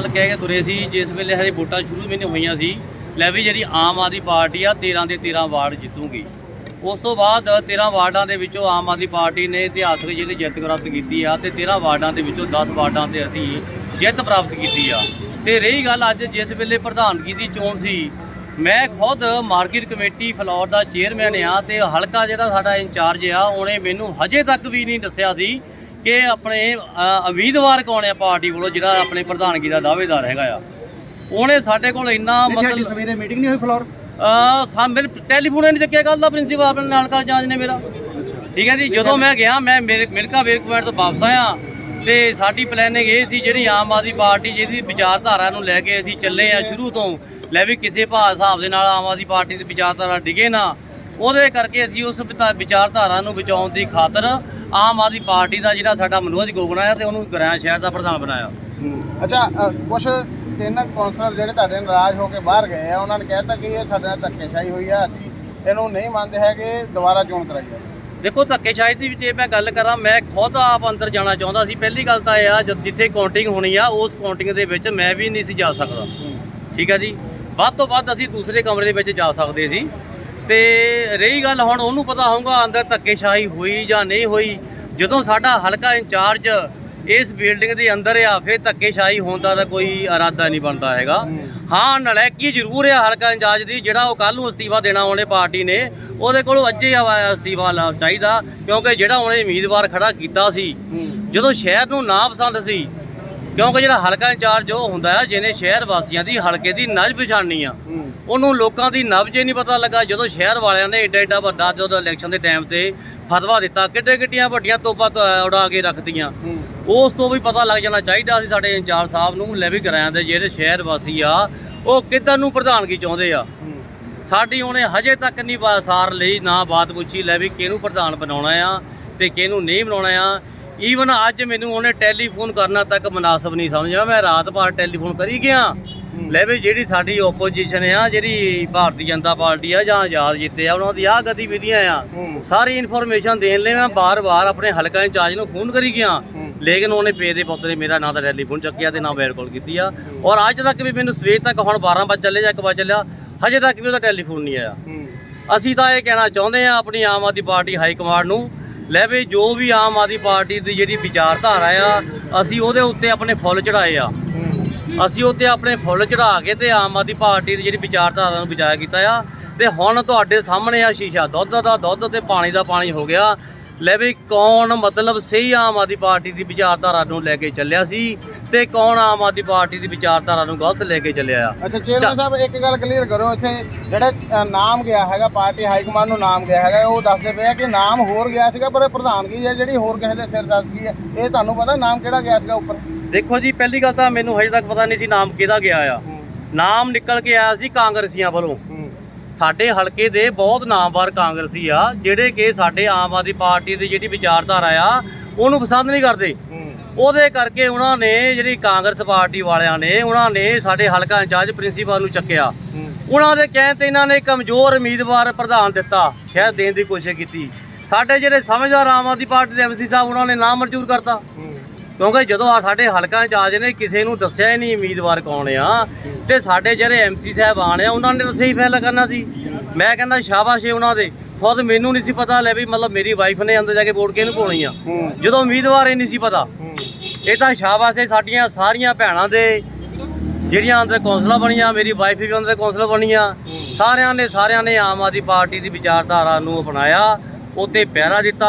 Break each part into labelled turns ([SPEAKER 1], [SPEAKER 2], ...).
[SPEAKER 1] ਗੱਲ ਕਹਿ ਕੇ ਤੁਰੇ ਸੀ, ਜਿਸ ਵੇਲੇ ਹਰੇ ਵੋਟਾਂ ਸ਼ੁਰੂ ਮਹੀਨੇ ਹੋਈਆਂ ਸੀ, ਲੈ ਵੀ ਜਿਹੜੀ ਆਮ ਆਦਮੀ ਪਾਰਟੀ ਆ 13 ਦੇ 13 ਵਾਰਡ ਜਿੱਤੂਗੀ। ਉਸ ਤੋਂ ਬਾਅਦ 13 ਵਾਰਡਾਂ ਦੇ ਵਿੱਚੋਂ ਆਮ ਆਦਮੀ ਪਾਰਟੀ ਨੇ ਇਤਿਹਾਸਕ ਜਿਹੜੀ ਜਿੱਤ ਪ੍ਰਾਪਤ ਕੀਤੀ ਆ, ਤੇ 13 ਵਾਰਡਾਂ ਦੇ ਵਿੱਚੋਂ 10 ਵਾਰਡਾਂ ਤੇ ਅਸੀਂ ਜਿੱਤ ਪ੍ਰਾਪਤ ਕੀਤੀ ਆ। ਤੇ ਰਹੀ ਗੱਲ ਅੱਜ ਜਿਸ ਵੇਲੇ ਪ੍ਰਧਾਨਗੀ ਦੀ ਚੋਣ ਸੀ, ਮੈਂ ਖੁਦ ਮਾਰਕੀਟ ਕਮੇਟੀ ਫਲੋਰ ਦਾ ਚੇਅਰਮੈਨ ਆ, ਤੇ ਹਲਕਾ ਜਿਹੜਾ ਸਾਡਾ ਇੰਚਾਰਜ ਆ, ਉਹਨੇ ਮੈਨੂੰ ਹਜੇ ਤੱਕ ਵੀ ਨਹੀਂ ਦੱਸਿਆ ਸੀ ਕਿ ਆਪਣੇ ਉਮੀਦਵਾਰ ਕੌਣ ਆ ਪਾਰਟੀ ਵੱਲੋਂ ਜਿਹੜਾ ਆਪਣੇ ਪ੍ਰਧਾਨਗੀ ਦਾ ਦਾਅਵੇਦਾਰ ਹੈਗਾ ਆ? ਉਹਨੇ ਸਾਡੇ ਕੋਲ ਇੰਨਾ
[SPEAKER 2] ਮਤਲਬ ਸਵੇਰੇ ਮੀਟਿੰਗ ਨਹੀਂ ਹੋਈ ਫਲੋਰ?
[SPEAKER 1] ਆ ਸਾ ਮੇਰੇ ਟੈਲੀਫੋਨ ਹੀ ਨਹੀਂ ਚੱਕਿਆ ਗੱਲ ਦਾ ਪ੍ਰਿੰਸੀਪਲ ਆਪਣੇ ਨਾਲ ਕਾ ਜਾਂਚ ਨੇ ਮੇਰਾ। ਠੀਕ ਹੈ ਜੀ? ਜਦੋਂ ਮੈਂ ਗਿਆ ਮੈਂ ਮੇਰੇ ਮਿਲਕਾ ਵੇਰਕ ਪੁਆਇੰਟ ਤੋਂ ਵਾਪਸ ਆਇਆ ਤੇ ਸਾਡੀ ਪਲੈਨਿੰਗ ਇਹ ਸੀ ਜਿਹੜੀ ਆਮ ਆਦਮੀ ਪਾਰਟੀ ਜਿਹਦੀ ਵਿਚਾਰਧਾਰਾ ਨੂੰ ਲੈ ਕੇ ਅਸੀਂ ਚੱਲੇ ਆ ਸ਼ੁਰੂ ਤੋਂ ਲੈ ਵੀ ਕਿਸੇ ਭਾਅ ਹਿਸਾਬ ਦੇ ਨਾਲ ਆਮ ਆਦਮੀ ਪਾਰਟੀ ਦੀ ਵਿਚਾਰਧਾਰਾ ਡਿਗੇ ਨਾ ਉਹਦੇ ਕਰਕੇ ਅਸੀਂ ਉਸ ਵਿਚਾਰਧਾਰਾ ਨੂੰ ਬਚਾਉਣ ਦੀ ਖਾਤਰ ਆਮ ਆਦਮੀ ਪਾਰਟੀ ਦਾ ਜਿਹੜਾ ਸਾਡਾ ਮਨੋਜ ਗੋਗਨਾ ਹੈ ਤੇ ਉਹਨੂੰ ਗ੍ਰਾਂ ਸ਼ਹਿਰ ਦਾ ਪ੍ਰਧਾਨ ਬਣਾਇਆ।
[SPEAKER 3] ਅੱਛਾ ਕੁਛ ਤਿੰਨ ਕੌਂਸਲਰ ਜਿਹੜੇ ਤੁਹਾਡੇ ਨਾਰਾਜ਼ ਹੋ ਕੇ ਬਾਹਰ ਗਏ ਆ ਉਹਨਾਂ ਨੇ ਕਹਿਤਾ ਕਿ ਇਹ ਸਾਡੇ ਨਾਲ ਧੱਕੇਸ਼ਾਹੀ ਹੋਈ ਆ ਅਸੀਂ ਇਹਨੂੰ ਨਹੀਂ ਮੰਨਦੇ ਹੈਗੇ ਦੁਬਾਰਾ ਚੋਣ ਕਰਾਈ ਜਾਵੇ।
[SPEAKER 1] ਦੇਖੋ ਧੱਕੇਸ਼ਾਹੀ ਦੀ ਵੀ ਜੇ ਮੈਂ ਗੱਲ ਕਰਾਂ ਮੈਂ ਖੁਦ ਆਪ ਅੰਦਰ ਜਾਣਾ ਚਾਹੁੰਦਾ ਸੀ। ਪਹਿਲੀ ਗੱਲ ਤਾਂ ਇਹ ਆ ਜਿੱਥੇ ਕਾਊਂਟਿੰਗ ਹੋਣੀ ਆ ਉਸ ਕਾਊਂਟਿੰਗ ਦੇ ਵਿੱਚ ਮੈਂ ਵੀ ਨਹੀਂ ਸੀ ਜਾ ਸਕਦਾ। ਠੀਕ ਹੈ ਜੀ? ਵੱਧ ਤੋਂ ਵੱਧ ਅਸੀਂ ਦੂਸਰੇ ਕਮਰੇ ਦੇ ਵਿੱਚ ਜਾ ਸਕਦੇ ਸੀ। ਤੇ ਰਹੀ ਗੱਲ ਹੁਣ ਉਹਨੂੰ ਪਤਾ ਹੋਊਗਾ ਅੰਦਰ ਧੱਕੇਸ਼ਾਹੀ ਹੋਈ ਜਾਂ ਨਹੀਂ ਹੋਈ। ਜਦੋਂ ਸਾਡਾ ਹਲਕਾ ਇੰਚਾਰਜ ਇਸ ਬਿਲਡਿੰਗ ਦੇ ਅੰਦਰ ਆ ਫਿਰ ਧੱਕੇਸ਼ਾਹੀ ਹੋਣ ਦਾ ਤਾਂ ਕੋਈ ਇਰਾਦਾ ਨਹੀਂ ਬਣਦਾ ਹੈਗਾ। ਹਾਂ। ਨਲਾਇਕੀ ਜ਼ਰੂਰ ਆ ਹਲਕਾ ਇੰਚਾਰਜ ਦੀ ਜਿਹੜਾ ਉਹ ਕੱਲ ਨੂੰ ਅਸਤੀਫਾ ਦੇਣਾ ਉਹਨੇ ਪਾਰਟੀ ਨੇ ਉਹਦੇ ਕੋਲੋਂ ਅੱਜੇ ਆ ਅਸਤੀਫਾ ਲਾ ਚਾਹੀਦਾ ਕਿਉਂਕਿ ਜਿਹੜਾ ਉਹਨੇ ਉਮੀਦਵਾਰ ਖੜਾ ਕੀਤਾ ਸੀ ਜਦੋਂ ਸ਼ਹਿਰ ਨੂੰ ਨਾ ਪਸੰਦ ਸੀ ਕਿਉਂਕਿ ਜਿਹੜਾ ਹਲਕਾ ਇੰਚਾਰਜ ਉਹ ਹੁੰਦਾ ਹੈ ਜਿਹਨੇ ਸ਼ਹਿਰ ਵਾਸੀਆਂ ਦੀ ਹਲਕੇ ਦੀ ਨਜ ਪਛਾਣਨੀ ਆ ਉਹਨੂੰ ਲੋਕਾਂ ਦੀ ਨਬਜ ਹੀ ਨਹੀਂ ਪਤਾ ਲੱਗਾ ਜਦੋਂ ਸ਼ਹਿਰ ਵਾਲਿਆਂ ਨੇ ਏਡਾ ਏਡਾ ਵੱਡਾ ਜਦੋਂ ਇਲੈਕਸ਼ਨ ਦੇ ਟਾਈਮ ਤੇ ਫਤਵਾ ਦਿੱਤਾ ਕਿੱਡੇ ਕਿੱਡੀਆਂ ਵੱਡੀਆਂ ਤੋਪਾਂ ਉਡਾ ਕੇ ਰੱਖਤੀਆਂ। ਉਸ ਤੋਂ ਵੀ ਪਤਾ ਲੱਗ ਜਾਣਾ ਚਾਹੀਦਾ ਸੀ ਸਾਡੇ ਇੰਚਾਰਜ ਸਾਹਿਬ ਨੂੰ ਲੈ ਵੀ ਕਰਾਇਆ ਦੇ ਜਿਹੜੇ ਸ਼ਹਿਰ ਵਾਸੀ ਆ ਉਹ ਕਿੱਦਾਂ ਨੂੰ ਪ੍ਰਧਾਨਗੀ ਚਾਹੁੰਦੇ ਆ। ਸਾਡੀ ਉਹਨੇ ਹਜੇ ਤੱਕ ਨਹੀਂ ਸਾਰ ਲਈ ਨਾ ਬਾਤ ਪੁੱਛੀ ਲੈ ਵੀ ਕਿਹਨੂੰ ਪ੍ਰਧਾਨ ਬਣਾਉਣਾ ਆ ਤੇ ਕਿਹਨੂੰ ਨਹੀਂ ਬਣਾਉਣਾ ਆ। ਈਵਨ ਅੱਜ ਮੈਨੂੰ ਉਹਨੇ ਟੈਲੀਫੋਨ ਕਰਨਾ ਤੱਕ ਮناسب ਨਹੀਂ ਸਮਝਿਆ। ਮੈਂ ਰਾਤ ਭਰ ਟੈਲੀਫੋਨ ਕਰੀ ਗਿਆ। ਲੈ ਵੀ ਜਿਹੜੀ ਸਾਡੀ ਆਪੋਜੀਸ਼ਨ ਆ ਜਿਹੜੀ ਭਾਰਤੀ ਜਨਤਾ ਪਾਰਟੀ ਆ ਜਾਂ ਆਜ਼ਾਦ ਜਿੱਤੇ ਆ ਉਹਨਾਂ ਦੀ ਆਹ ਗਤੀਵਿਧੀਆਂ ਆ। ਸਾਰੀ ਇਨਫੋਰਮੇਸ਼ਨ ਦੇਣ ਲਈ ਮੈਂ ਬਾਰ-ਬਾਰ ਆਪਣੇ ਹਲਕਾ ਇੰਚਾਰਜ ਨੂੰ ਫੋਨ ਕਰੀ ਗਿਆ। ਲੇਕਿਨ ਉਹਨੇ ਪੇ ਦੇ ਪੁੱਤ ਮੇਰਾ ਨਾ ਤਾਂ ਟੈਲੀਫੋਨ ਚੱਕਿਆ ਤੇ ਨਾ ਮੇਰ ਕੋਲ ਕੀਤੀ ਆ। ਔਰ ਅੱਜ ਤੱਕ ਵੀ ਮੈਨੂੰ ਸਵੇਰ ਤੱਕ ਹੁਣ 12 ਵਜੇ ਚੱਲੇ ਜਾਂ 1 ਵਜੇ ਚੱਲਿਆ ਹਜੇ ਤੱਕ ਵੀ ਉਹਦਾ ਟੈਲੀਫੋਨ ਨਹੀਂ ਆਇਆ। ਅਸੀਂ ਤਾਂ ਇਹ ਕਹਿਣਾ ਚਾਹੁੰਦੇ ਆ ਆਪਣੀ Aam Aadmi Party high command ਨੂੰ ਲੈ ਵੀ ਜੋ ਵੀ ਆਮ ਆਦਮੀ ਪਾਰਟੀ ਦੀ ਜਿਹੜੀ ਵਿਚਾਰਧਾਰਾ ਆ, ਅਸੀਂ ਉਹਦੇ ਉੱਤੇ ਆਪਣੇ ਫੁੱਲ ਚੜਾਏ ਆ। ਅਸੀਂ ਉੱਤੇ ਆਪਣੇ ਫੁੱਲ ਚੜਾ ਕੇ ਤੇ ਆਮ ਆਦਮੀ ਪਾਰਟੀ ਦੀ ਜਿਹੜੀ ਵਿਚਾਰਧਾਰਾ ਨੂੰ ਬਚਾਇਆ ਕੀਤਾ ਆ। ਤੇ ਹੁਣ ਤੁਹਾਡੇ ਸਾਹਮਣੇ ਆ ਸ਼ੀਸ਼ਾ ਦੁੱਧ ਦਾ, ਦੁੱਧ ਤੇ ਪਾਣੀ ਦਾ ਪਾਣੀ ਹੋ ਗਿਆ। ਲੈ ਵੀ ਕੌਣ ਮਤਲਬ ਸਹੀ ਆਮ ਆਦਮੀ ਪਾਰਟੀ ਦੀ ਵਿਚਾਰਧਾਰਾ ਨੂੰ ਲੈ ਕੇ ਚੱਲਿਆ ਸੀ ਤੇ ਕੌਣ ਆਮ ਆਦਮੀ ਪਾਰਟੀ ਦੀ ਵਿਚਾਰਧਾਰਾ ਨੂੰ ਗਲਤ ਲੈ ਕੇ ਚੱਲਿਆ ਆ?
[SPEAKER 3] ਅੱਛਾ ਚੇਅਰਮੈਨ ਸਾਹਿਬ ਇੱਕ ਗੱਲ ਕਲੀਅਰ ਕਰੋ ਇੱਥੇ ਜਿਹੜਾ ਨਾਮ ਗਿਆ ਹੈਗਾ ਪਾਰਟੀ ਹਾਈ ਕਮਾਂਡ ਨੂੰ ਨਾਮ ਗਿਆ ਹੈਗਾ ਉਹ ਦੱਸਦੇ ਪਏ ਆ ਕਿ ਨਾਮ ਹੋਰ ਗਿਆ ਸੀਗਾ ਪਰ ਪ੍ਰਧਾਨਗੀ ਹੈ ਜਿਹੜੀ ਹੋਰ ਕਿਸੇ ਦੇ ਸਿਰ ਗਈ ਹੈ। ਇਹ ਤੁਹਾਨੂੰ ਪਤਾ ਨਾਮ ਕਿਹੜਾ ਗਿਆ ਸੀਗਾ ਉੱਪਰ?
[SPEAKER 1] ਦੇਖੋ ਜੀ ਪਹਿਲੀ ਗੱਲ ਤਾਂ ਮੈਨੂੰ ਹਜੇ ਤੱਕ ਪਤਾ ਨਹੀਂ ਸੀ ਨਾਮ ਕਿਹਦਾ ਗਿਆ ਆ। ਨਾਮ ਨਿਕਲ ਕੇ ਆਇਆ ਸੀ ਕਾਂਗਰਸੀਆਂ ਵੱਲੋਂ। ਸਾਡੇ ਹਲਕੇ ਦੇ ਬਹੁਤ ਨਾਮਵਰ ਕਾਂਗਰਸੀ ਆ ਜਿਹੜੇ ਕਿ ਸਾਡੇ ਆਮ ਆਦਮੀ ਪਾਰਟੀ ਦੀ ਜਿਹੜੀ ਵਿਚਾਰਧਾਰਾ ਆ ਉਹਨੂੰ ਪਸੰਦ ਨਹੀਂ ਕਰਦੇ। ਉਹਦੇ ਕਰਕੇ ਉਹਨਾਂ ਨੇ ਜਿਹੜੀ ਕਾਂਗਰਸ ਪਾਰਟੀ ਵਾਲਿਆਂ ਨੇ ਉਹਨਾਂ ਨੇ ਸਾਡੇ ਹਲਕਾ ਇੰਚਾਰਜ ਪ੍ਰਿੰਸੀਪਲ ਨੂੰ ਚੱਕਿਆ। ਉਹਨਾਂ ਦੇ ਕਹਿਣ ਤੇ ਇਹਨਾਂ ਨੇ ਕਮਜ਼ੋਰ ਉਮੀਦਵਾਰ ਪ੍ਰਧਾਨ ਦਿੱਤਾ ਸ਼ਾਇਦ ਦੇਣ ਦੀ ਕੋਸ਼ਿਸ਼ ਕੀਤੀ। ਸਾਡੇ ਜਿਹੜੇ ਸਮਝਦਾਰ ਆਮ ਆਦਮੀ ਪਾਰਟੀ ਦੇ ਐਮਸੀ ਸਾਹਿਬ ਉਹਨਾਂ ਨੇ ਨਾਮ ਮਨਜ਼ੂਰ ਕਰਤਾ। ਕਿਉਂਕਿ ਜਦੋਂ ਸਾਡੇ ਹਲਕਾ ਇੰਚਾਰਜ ਨੇ ਕਿਸੇ ਨੂੰ ਦੱਸਿਆ ਹੀ ਨਹੀਂ ਉਮੀਦਵਾਰ ਕੌਣ ਆ ਤੇ ਸਾਡੇ ਜਿਹੜੇ ਐਮਸੀ ਸਾਹਿਬਾਨ ਆ ਉਹਨਾਂ ਨੇ ਤਾਂ ਸਹੀ ਫੈਸਲਾ ਕਰਨਾ ਸੀ। ਮੈਂ ਕਹਿੰਦਾ ਸ਼ਾਬਾਸ਼ ਏ ਉਹਨਾਂ ਦੇ। ਖੁਦ ਮੈਨੂੰ ਨਹੀਂ ਸੀ ਪਤਾ ਲੈ ਵੀ ਮਤਲਬ ਮੇਰੀ ਵਾਈਫ ਨੇ ਅੰਦਰ ਜਾ ਕੇ ਵੋਟ ਕਿਹਨੂੰ ਪਾਉਣੀ ਆ। ਜਦੋਂ ਉਮੀਦਵਾਰ ਹੀ ਨਹੀਂ ਸੀ ਪਤਾ। ਇਹ ਤਾਂ ਸ਼ਾਬਾਸ਼ ਏ ਸਾਡੀਆਂ ਸਾਰੀਆਂ ਭੈਣਾਂ ਦੇ ਜਿਹੜੀਆਂ ਅੰਦਰ ਕੌਂਸਲਰ ਬਣੀਆਂ ਮੇਰੀ ਵਾਈਫ ਵੀ ਅੰਦਰ ਕੌਂਸਲਰ ਬਣੀਆਂ। ਸਾਰਿਆਂ ਨੇ ਸਾਰਿਆਂ ਨੇ ਆਮ ਆਦਮੀ ਪਾਰਟੀ ਦੀ ਵਿਚਾਰਧਾਰਾ ਨੂੰ ਅਪਣਾਇਆ ਉਤੇ ਪਹਿਰਾ ਦਿੱਤਾ।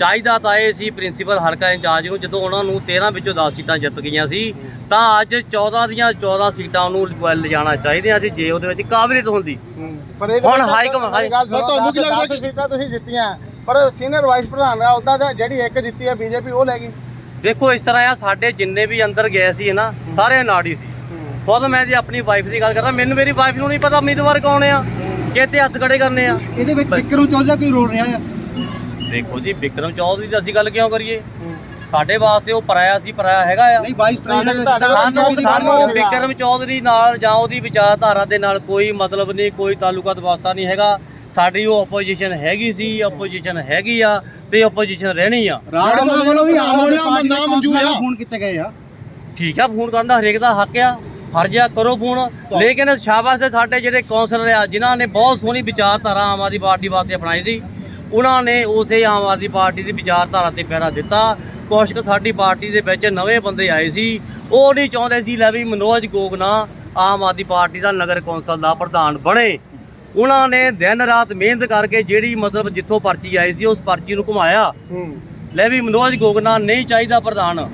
[SPEAKER 1] ਚਾਹੀਦਾ ਤਾਂ ਇਹ ਸੀ ਪ੍ਰਿੰਸੀਪਲ ਹਲਕਾ ਇੰਚਾਰਜ ਨੂੰ ਜਦੋਂ ਉਹਨਾਂ ਨੂੰ 13 ਵਿੱਚੋਂ 10 ਸੀਟਾਂ ਜਿੱਤ ਗਈਆਂ ਸੀ ਤਾਂ ਅੱਜ 14 ਦੀਆਂ 14 ਸੀਟਾਂ ਉਹਨੂੰ ਲਿਜਾਣਾ ਚਾਹੀਦੀਆਂ ਸੀ ਜੇ ਉਹਦੇ ਵਿੱਚ ਕਾਬਲੀਅਤ ਹੁੰਦੀ।
[SPEAKER 3] ਪਰ ਇਹ
[SPEAKER 1] ਹੁਣ ਹਾਈ ਕਮਾਂਡ- ਹਾਈ-
[SPEAKER 3] ਤੁਹਾਨੂੰ ਕੀ ਲੱਗਦਾ ਕਿ ਸੀਟਾਂ ਤੁਸੀਂ ਜਿੱਤੀਆਂ ਪਰ ਸੀਨੀਅਰ ਵਾਈਸ ਪ੍ਰਧਾਨ ਦਾ ਉਹਦਾ ਜਿਹੜੀ ਇੱਕ ਜਿੱਤੀ ਹੈ ਬੀਜੇਪੀ ਉਹ ਲੈ ਗਈ।
[SPEAKER 1] ਦੇਖੋ ਇਸ ਤਰ੍ਹਾਂ ਆ ਸਾਡੇ ਜਿੰਨੇ ਵੀ ਅੰਦਰ ਗਏ ਸੀ ਨਾ ਸਾਰੇ ਨਾੜੀ ਸੀ। ਖੁਦ ਮੈਂ ਜੇ ਆਪਣੀ ਵਾਈਫ ਦੀ ਗੱਲ ਕਰਦਾ ਮੈਨੂੰ ਮੇਰੀ ਵਾਈਫ ਨੂੰ ਨਹੀਂ ਪਤਾ ਉਮੀਦਵਾਰ ਕੌਣ ਆ ਕਿਤੇ ਹੱਥ ਖੜੇ ਕਰਨੇ ਆ।
[SPEAKER 2] ਇਹਦੇ ਵਿੱਚ। ਵਿਕਰਮ ਚੌਧਰੀ ਕੋਈ ਰੋਲ ਰਿਹਾ ਆ?
[SPEAKER 1] ਦੇਖੋ ਜੀ ਵਿਕਰਮ ਚੌਧਰੀ ਦੀ ਅਸੀਂ ਗੱਲ ਕਿਉਂ ਕਰੀਏ? ਸਾਡੇ ਵਾਸਤੇ ਉਹ ਪਰਾਇਆ ਸੀ ਪਰਾਇਆ ਹੈਗਾ ਆ।
[SPEAKER 2] ਨਹੀਂ ਵਾਈਸ ਪ੍ਰੈਜ਼ੀਡੈਂਟ
[SPEAKER 1] ਸਾਨੂੰ ਸਾਨੂੰ ਵਿਕਰਮ ਚੌਧਰੀ ਨਾਲ ਜਾਂ ਉਹਦੀ ਵਿਚਾਰਧਾਰਾ ਦੇ ਨਾਲ ਕੋਈ ਮਤਲਬ ਨਹੀਂ ਕੋਈ ਤਾਲੁਕਾਤ ਵਾਸਤਾ ਨਹੀਂ ਹੈਗਾ। ਸਾਡੀ ਉਹ ਆਪੋਜੀਸ਼ਨ ਹੈਗੀ ਸੀ ਆਪੋਜੀਸ਼ਨ ਹੈਗੀ ਆ ਤੇ ਆਪੋਜੀਸ਼ਨ ਰਹਿਣੀ ਆ।
[SPEAKER 2] ਰਾਜ ਸਭਾ ਵੱਲੋਂ ਵੀ ਆਮ ਆਦਮੀ
[SPEAKER 3] ਜਿਹੜਾ
[SPEAKER 2] ਪਾਰਟੀ
[SPEAKER 3] ਬੰਦਾ
[SPEAKER 2] ਦੇ
[SPEAKER 3] ਮਨਜ਼ੂਰ ਆ।
[SPEAKER 2] ਫੋਨ ਕੀਤੇ ਗਏ ਆ?
[SPEAKER 1] ਠੀਕ ਆ ਫੋਨ ਕਰਨ ਦਾ ਹਰੇਕ ਦਾ ਹੱਕ ਆ। ਫਰਜ਼ ਆ ਕਰੋ ਫੋਨ। ਲੇਕਿਨ ਸ਼ਾਬਾਸ਼ ਸਾਡੇ ਜਿਹੜੇ ਕੌਂਸਲਰ ਆ ਜਿਨ੍ਹਾਂ ਨੇ ਬਹੁਤ ਸੋਹਣੀ ਵਿਚਾਰਧਾਰਾ ਆਮ ਆਦਮੀ ਪਾਰਟੀ ਵਾਸਤੇ ਅਪਣਾਈ ਸੀ। ਉਹਨਾਂ ਨੇ ਉਸੇ ਆਮ ਆਦਮੀ ਪਾਰਟੀ ਦੀ ਵਿਚਾਰਧਾਰਾ ਤੇ ਪਹਿਰਾ ਦਿੱਤਾ। ਕੁਛ ਕੁ ਸਾਡੀ ਪਾਰਟੀ ਦੇ ਵਿੱਚ ਨਵੇਂ ਬੰਦੇ ਆਏ ਸੀ। ਉਹ ਨਹੀਂ ਚਾਹੁੰਦੇ ਸੀ ਲੈ ਵੀ ਮਨੋਜ ਗੋਗਨਾ ਆਮ ਆਦਮੀ ਪਾਰਟੀ ਦਾ ਨਗਰ ਕੌਂਸਲ ਦਾ ਪ੍ਰਧਾਨ ਬਣੇ। ਉਹਨਾਂ ਨੇ ਦਿਨ ਰਾਤ ਮਿਹਨਤ ਕਰਕੇ ਜਿਹੜੀ ਮਤਲਬ ਜਿੱਥੋਂ ਪਰਚੀ ਆਈ ਸੀ ਉਸ ਪਰਚੀ ਨੂੰ ਘੁਮਾਇਆ। ਲੈ ਵੀ ਮਨੋਜ ਗੋਗਨਾ ਨਹੀਂ ਚਾਹੀਦਾ ਪ੍ਰਧਾਨ।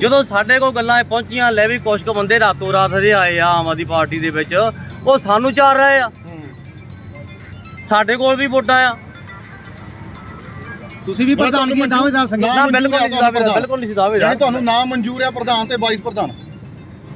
[SPEAKER 1] ਜਦੋਂ ਸਾਡੇ ਕੋਲ ਗੱਲਾਂ ਪਹੁੰਚੀਆਂ ਲੈ ਵੀ ਕੁਛ ਕੁ ਬੰਦੇ ਰਾਤੋਂ ਰਾਤ ਦੇ ਆਏ ਆ ਆਮ ਆਦਮੀ ਪਾਰਟੀ ਦੇ ਵਿੱਚ। ਉਹ ਸਾਨੂੰ ਚਾਰ ਰਹੇ ਆ। ਸਾਡੇ ਕੋਲ ਵੀ ਵੋਟਾਂ ਆ।
[SPEAKER 2] ਤੁਸੀਂ ਵੀ ਪ੍ਰਧਾਨਗੀ ਦੇ ਦਾਅਵੇਦਾਰ ਸੰਗਠਨ
[SPEAKER 1] ਨਾ ਬਿਲਕੁਲ ਨਹੀਂ ਦਾਅਵੇਦਾਰ। ਬਿਲਕੁਲ ਨਹੀਂ ਦਾਅਵੇਦਾਰ।
[SPEAKER 4] ਤੁਹਾਨੂੰ ਨਾਮ ਮਨਜ਼ੂਰ ਹੈ ਪ੍ਰਧਾਨ ਤੇ ਵਾਈਸ ਪ੍ਰਧਾਨ।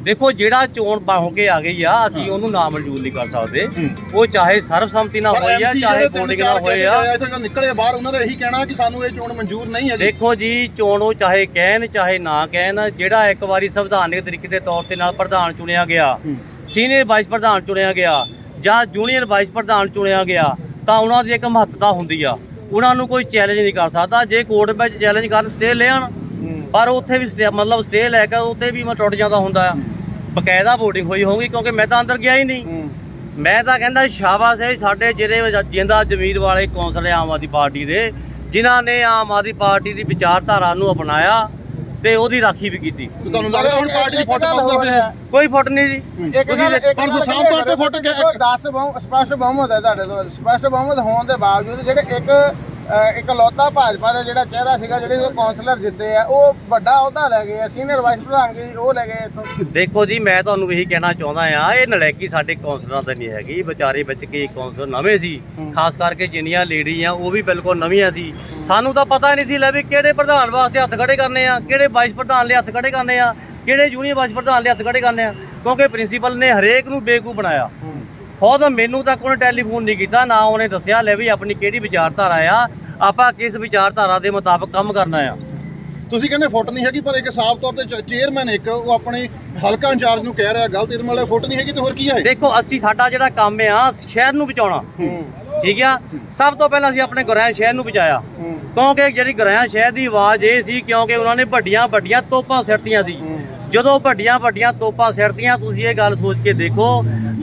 [SPEAKER 1] ਦੇਖੋ ਜਿਹੜਾ ਚੋਣ ਹੋ ਕੇ ਆ ਗਈ ਆ ਅਸੀਂ ਉਹਨੂੰ ਨਾ ਮਨਜ਼ੂਰ ਨਹੀਂ ਕਰ ਸਕਦੇ। ਉਹ ਚਾਹੇ ਸਰਬਸੰਮਤੀ ਨਾਲ ਹੋਈ ਆ ਚਾਹੇ ਕੋਡਿੰਗ ਨਾਲ ਹੋਏ ਆ।
[SPEAKER 4] ਇੱਥੇ ਨਿਕਲੇ ਬਾਹਰ ਉਹਨਾਂ ਦਾ ਇਹੀ ਕਹਿਣਾ ਕਿ ਸਾਨੂੰ ਇਹ ਚੋਣ ਮਨਜ਼ੂਰ ਨਹੀਂ ਹੈ
[SPEAKER 1] ਦੇਖੋ ਜੀ ਚੋਣ ਉਹ ਚਾਹੇ ਕਹਿਣ ਚਾਹੇ ਨਾ ਕਹਿਣ ਜਿਹੜਾ ਇੱਕ ਵਾਰੀ ਸੰਵਿਧਾਨਿਕ ਤਰੀਕੇ ਦੇ ਤੌਰ ਤੇ ਨਾਲ ਪ੍ਰਧਾਨ ਚੁਣਿਆ ਗਿਆ ਸੀਨੀਅਰ ਵਾਈਸ ਪ੍ਰਧਾਨ ਚੁਣਿਆ ਗਿਆ ਜਾਂ ਜੂਨੀਅਰ ਵਾਈਸ ਪ੍ਰਧਾਨ ਚੁਣਿਆ ਗਿਆ ਤਾਂ ਉਹਨਾਂ ਦੀ ਇੱਕ ਮਹੱਤਤਾ ਹੁੰਦੀ ਆ। ਉਹਨਾਂ ਨੂੰ ਕੋਈ ਚੈਲੰਜ ਨਹੀਂ ਕਰ ਸਕਦਾ। ਜੇ ਕੋਰਟ ਵਿੱਚ ਚੈਲੰਜ ਕਰਨ ਸਟੇ ਲੈਣ ਪਰ ਉੱਥੇ ਵੀ ਮਤਲਬ ਸਟੇ ਲੈ ਕੇ ਉੱਥੇ ਵੀ ਮੈਂ ਟੁੱਟ ਜਾਂਦਾ ਹੁੰਦਾ। ਆ ਬਕਾਇਦਾ VOTING ਹੋਈ ਹੋਊਗੀ ਕਿਉਂਕਿ ਮੈਂ ਤਾਂ ਅੰਦਰ ਗਿਆ ਹੀ ਨਹੀਂ। ਮੈਂ ਤਾਂ ਕਹਿੰਦਾ ਸ਼ਾਬਾਸ਼ ਹੈ ਸਾਡੇ ਜਿਹੜੇ ਜਿੰਦਾ ਜ਼ਮੀਰ ਵਾਲੇ ਕੌਂਸਲ ਆਮ ਆਦਮੀ ਪਾਰਟੀ ਦੇ ਜਿਨ੍ਹਾਂ ਨੇ ਆਮ ਆਦਮੀ ਪਾਰਟੀ ਦੀ ਵਿਚਾਰਧਾਰਾ ਨੂੰ ਅਪਣਾਇਆ। ਤੇ ਉਹਦੀ ਰਾਖੀ ਵੀ ਕੀਤੀ।
[SPEAKER 4] ਤੇ ਤੁਹਾਨੂੰ ਲੱਗਦਾ ਹੁਣ ਪਾਰਟੀ ਦੀ ਫੋਟੋ ਪਾਊਗਾ ਫਿਰ
[SPEAKER 1] ਕੋਈ ਫੁੱਟ ਨਹੀਂ ਜੀ।
[SPEAKER 3] ਇੱਕ ਗੱਲ ਇੱਕ
[SPEAKER 4] ਪਰ
[SPEAKER 3] ਗੱਲ
[SPEAKER 4] ਸਾਫ਼ ਤੌਰ ਤੇ ਫੋਟੋ ਕਿ-
[SPEAKER 3] 10 ਬਹੁ ਸਪਸ਼ਟ ਬਹੁਮਤ ਹੈ ਤੁਹਾਡੇ ਤੋਂ। ਸਪਸ਼ਟ ਬਹੁਮਤ ਹੋਣ ਦੇ ਬਾਵਜੂਦ ਜਿਹੜੇ ਇੱਕ ਇਕਲੌਤਾ ਭਾਜਪਾ ਦਾ ਜਿਹੜਾ ਚਿਹਰਾ ਸੀਗਾ ਜਿਹੜੇ ਉਹ ਕਾਉਂਸਲਰ ਜਿੱਤੇ ਆ ਉਹ ਵੱਡਾ ਅਹੁਦਾ ਲੈ ਗਏ ਆ ਸੀਨੀਅਰ ਵਾਈਸ ਪ੍ਰਧਾਨਗੀ ਉਹ ਲੈ ਗਏ ਇੱਥੋਂ।
[SPEAKER 1] ਦੇਖੋ ਜੀ ਮੈਂ ਤੁਹਾਨੂੰ ਇਹੀ ਕਹਿਣਾ ਚਾਹੁੰਦਾ ਆ ਇਹ ਨਲੈਕੀ ਸਾਡੇ ਕੌਂਸਲਰਾਂ ਤੇ ਨਹੀਂ ਹੈਗੀ ਵਿਚਾਰੇ ਵਿੱਚ ਕੀ ਕੌਂਸਲਰ ਨਵੇਂ ਸੀ ਖਾਸ ਕਰਕੇ ਜਿੰਨੀਆਂ ਲੇਡੀ ਆ ਉਹ ਵੀ ਬਿਲਕੁਲ ਨਵੀਆਂ ਸੀ। ਸਾਨੂੰ ਤਾਂ ਪਤਾ ਹੀ ਨਹੀਂ ਸੀ ਲੈ ਵੀ ਕਿਹੜੇ ਪ੍ਰਧਾਨ ਵਾਸਤੇ ਹੱਥ ਖੜੇ ਕਰਨੇ ਆ ਕਿਹੜੇ ਵਾਈਸ ਪ੍ਰਧਾਨ ਲਈ ਹੱਥ ਖੜੇ ਕਰਨੇ ਆ ਕਿਹੜੇ ਜੂਨੀਅਰ ਵਾਈਸ ਪ੍ਰਧਾਨ ਲਈ ਹੱਥ ਖੜੇ ਕਰਨੇ ਆ ਕਿਉਂਕਿ ਪ੍ਰਿੰਸੀਪਲ ਨੇ ਹਰੇਕ ਨੂੰ ਬੇਵਕੂਫ ਬਣਾਇਆ। ਖੁਦ ਮੈਨੂੰ ਤੱਕ ਉਹਨੇ ਟੈਲੀਫੋਨ ਨਹੀਂ ਕੀਤਾ ਨਾ ਉਹਨੇ ਦੱਸਿਆ ਲੈ ਵੀ ਆਪਣੀ ਕਿਹੜੀ ਵਿਚਾਰਧਾਰਾ ਆ ਆਪਾਂ ਕਿਸ ਵਿਚਾਰਧਾਰਾ ਦੇ ਮੁਤਾਬਕ ਕੰਮ ਕਰਨਾ ਆ।
[SPEAKER 4] ਤੁਸੀਂ ਕਹਿੰਦੇ ਫੋਟੋ ਨਹੀਂ ਹੈਗੀ ਪਰ ਇੱਕ ਸਾਫ਼ ਤੌਰ ਤੇ ਚੇਅਰਮੈਨ ਇੱਕ ਉਹ ਆਪਣੇ ਹਲਕਾ ਇੰਚਾਰਜ ਨੂੰ ਕਹਿ ਰਿਹਾ ਗਲਤ ਇਹਦੇ ਮਤਲਬ ਫੋਟੋ ਨਹੀਂ ਹੈਗੀ ਤੇ ਹੋਰ ਕੀ ਹੈ
[SPEAKER 1] ਦੇਖੋ ਅਸੀਂ ਸਾਡਾ ਜਿਹੜਾ ਕੰਮ ਆ ਸ਼ਹਿਰ ਨੂੰ ਬਚਾਉਣਾ। ਠੀਕ ਆ? ਸਭ ਤੋਂ ਪਹਿਲਾਂ ਅਸੀਂ ਆਪਣੇ ਗੁਰਾਂ ਸ਼ਹਿਰ ਨੂੰ ਬਚਾਇਆ। ਕਿਉਂਕਿ ਜਿਹੜੀ ਗੁਰਾਂ ਸ਼ਹਿਰ ਦੀ ਆਵਾਜ਼ ਇਹ ਸੀ ਕਿਉਂਕਿ ਉਹਨਾਂ ਨੇ ਵੱਡੀਆਂ ਵੱਡੀਆਂ ਤੋਪਾਂ ਸਿੱਟਦੀਆਂ ਸੀ। ਜਦੋਂ ਵੱਡੀਆਂ ਵੱਡੀਆਂ ਤੋਪਾਂ ਸਿੱਟਦੀਆਂ ਤੁਸੀਂ ਇਹ ਗੱਲ ਸੋਚ ਕੇ ਦੇਖੋ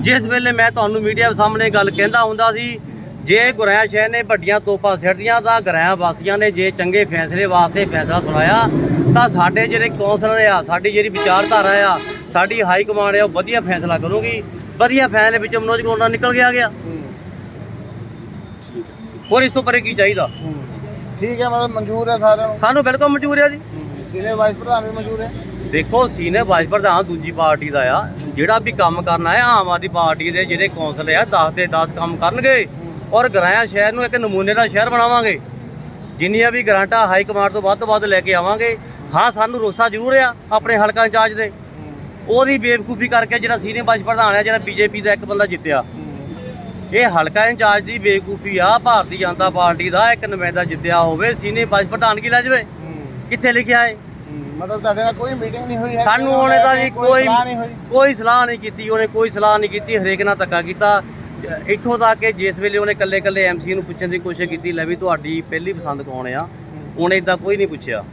[SPEAKER 1] ਜਿਸ ਵੇਲੇ ਮੈਂ ਤੁਹਾਨੂੰ ਮੀਡੀਆ ਸਾਹਮਣੇ ਗੱਲ ਕਹਿੰਦਾ ਹੁੰਦਾ ਸੀ ਜੇ ਗੁਰਾਂ ਸ਼ਹਿਰ ਨੇ ਵੱਡੀਆਂ ਤੋਪਾਂ ਸਿੱਟਦੀਆਂ ਤਾਂ ਗੁਰਾਂ ਵਾਸੀਆਂ ਨੇ ਜੇ ਚੰਗੇ ਫੈਸਲੇ ਵਾਸਤੇ ਫੈਸਲਾ ਸੁਣਾਇਆ ਤਾਂ ਸਾਡੇ ਜਿਹੜੇ ਕੌਂਸਲਰ ਆ ਸਾਡੀ ਜਿਹੜੀ ਵਿਚਾਰਧਾਰਾ ਆ ਸਾਡੀ ਹਾਈ ਕਮਾਂਡ ਆ ਉਹ ਵਧੀਆ ਫੈਸਲਾ ਕਰੂਗੀ। ਵਧੀਆ ਫੈਸਲੇ ਵਿੱਚੋਂ ਮਨੋਜ ਗੋਨਾ ਨਿਕਲ ਗਿਆ ਗਿਆ। ਹੋਰ ਇਸ ਤੋਂ ਪਰੇ ਕੀ ਚਾਹੀਦਾ?
[SPEAKER 3] ਠੀਕ ਹੈ ਮਤਲਬ ਮਨਜ਼ੂਰ ਹੈ ਸਾਰਿਆਂ ਨੂੰ।
[SPEAKER 1] ਸਾਨੂੰ ਬਿਲਕੁਲ ਮਨਜ਼ੂਰ ਆ ਜੀ।
[SPEAKER 3] ਸੀਨੀਅਰ ਵਾਈਸ ਪ੍ਰਧਾਨ ਵੀ ਮਨਜ਼ੂਰ ਹੈ।
[SPEAKER 1] ਦੇਖੋ ਸੀਨੀਅਰ ਵਾਈਸ ਪ੍ਰਧਾਨ ਦੂਜੀ ਪਾਰਟੀ ਦਾ ਆ ਜਿਹੜਾ ਵੀ ਕੰਮ ਕਰਨਾ ਹੈ, ਆਮ ਆਦਮੀ ਪਾਰਟੀ ਦੇ ਜਿਹੜੇ ਕੌਂਸਲ ਆ 10 ਦੇ 10 ਕੰਮ ਕਰਨਗੇ ਔਰ ਗਰਾਇਆ ਸ਼ਹਿਰ ਨੂੰ ਇੱਕ ਨਮੂਨੇ ਦਾ ਸ਼ਹਿਰ ਬਣਾਵਾਂਗੇ। ਜਿੰਨੀਆਂ ਵੀ ਗਰਾਂਟਾਂ ਹਾਈ ਕਮਾਂਡ ਤੋਂ ਵੱਧ ਤੋਂ ਵੱਧ ਲੈ ਕੇ ਆਵਾਂਗੇ, ਹਾਂ, ਸਾਨੂੰ ਰੋਸਾ ਜ਼ਰੂਰ ਆ ਆਪਣੇ ਹਲਕਾ ਇੰਚਾਰਜ ਦੇ। ਉਹਦੀ ਬੇਵਕੂਫੀ ਕਰਕੇ ਜਿਹੜਾ ਸੀਨੀਅਰ ਵਾਈਸ ਪ੍ਰਧਾਨ ਆ, ਜਿਹੜਾ ਬੀਜੇਪੀ ਦਾ ਇੱਕ ਬੰਦਾ ਜਿੱਤਿਆ। ਇਹ ਹਲਕਾ ਇੰਚਾਰਜ ਦੀ ਬੇਵਕੂਫੀ ਆ, ਭਾਰਤੀ ਜਨਤਾ ਪਾਰਟੀ ਦਾ ਇੱਕ ਨੁਮਾਇੰਦਾ ਜਿੱਤਿਆ ਹੋਵੇ, ਸੀਨੀਅਰ ਵਾਈਸ ਪ੍ਰਧਾਨ ਕੀ ਲੈ ਜਾਵੇ? ਕਿੱਥੇ ਲਿਖਿਆ ਹੈ
[SPEAKER 3] ਮਤਲਬ ਤੁਹਾਡੇ ਨਾਲ ਕੋਈ ਮੀਟਿੰਗ ਨਹੀਂ ਹੋਈ ਹੈ
[SPEAKER 1] ਸਾਨੂੰ ਉਹਨੇ ਤਾਂ ਜੀ ਕੋਈ
[SPEAKER 3] ਸਲਾਹ ਨਹੀਂ ਹੋਈ।
[SPEAKER 1] ਕੋਈ ਸਲਾਹ ਨਹੀਂ ਕੀਤੀ ਉਹਨੇ ਕੋਈ ਸਲਾਹ ਨਹੀਂ ਕੀਤੀ ਹਰੇਕ ਨਾਲ ਧੱਕਾ ਕੀਤਾ। ਇੱਥੋਂ ਤੱਕ ਕਿ ਜਿਸ ਵੇਲੇ ਉਹਨੇ ਕੱਲੇ ਕੱਲੇ ਐਮਸੀ ਨੂੰ ਪੁੱਛਣ ਦੀ ਕੋਸ਼ਿਸ਼ ਕੀਤੀ ਲੈ ਵੀ ਤੁਹਾਡੀ ਪਹਿਲੀ ਪਸੰਦ ਕੌਣ ਆ? ਉਹਨੇ ਇਦਾਂ ਕੋਈ ਨਹੀਂ ਪੁੱਛਿਆ।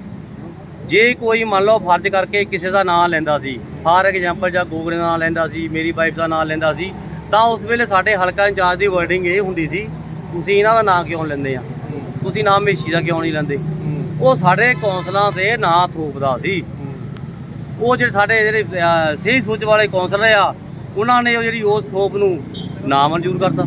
[SPEAKER 1] ਜੇ ਕੋਈ ਮੰਨ ਲਓ ਫਰਜ਼ ਕਰਕੇ ਕਿਸੇ ਦਾ ਨਾਮ ਲੈਂਦਾ ਸੀ ਫਾਰ ਐਗਜ਼ਾਮਪਲ ਜਾਂ ਗੋਗਰੇ ਦਾ ਨਾਮ ਲੈਂਦਾ ਸੀ ਮੇਰੀ ਵਾਈਫ ਦਾ ਨਾਮ ਲੈਂਦਾ ਸੀ ਤਾਂ ਉਸ ਵੇਲੇ ਸਾਡੇ ਹਲਕਾ ਇੰਚਾਰਜ ਦੀ ਵਰਡਿੰਗ ਇਹ ਹੁੰਦੀ ਸੀ ਤੁਸੀਂ ਇਹਨਾਂ ਦਾ ਨਾਮ ਕਿਉਂ ਲੈਂਦੇ ਆ? ਤੁਸੀਂ ਨਾਮ ਮੇਸ਼ੀ ਦਾ ਕਿਉਂ ਨਹੀਂ ਲੈਂਦੇ? ਉਹ ਸਾਡੇ ਕੌਂਸਲਾਂ ਦੇ ਨਾਂ ਥੋਪਦਾ ਸੀ। ਉਹ ਜਿਹੜੇ ਸਾਡੇ ਜਿਹੜੇ ਸਹੀ ਸੋਚ ਵਾਲੇ ਕੌਂਸਲਰ ਆ, ਉਹਨਾਂ ਨੇ ਉਹ ਜਿਹੜੀ ਉਸ ਥੋਪ ਨੂੰ ਨਾ ਮਨਜ਼ੂਰ ਕਰਤਾ।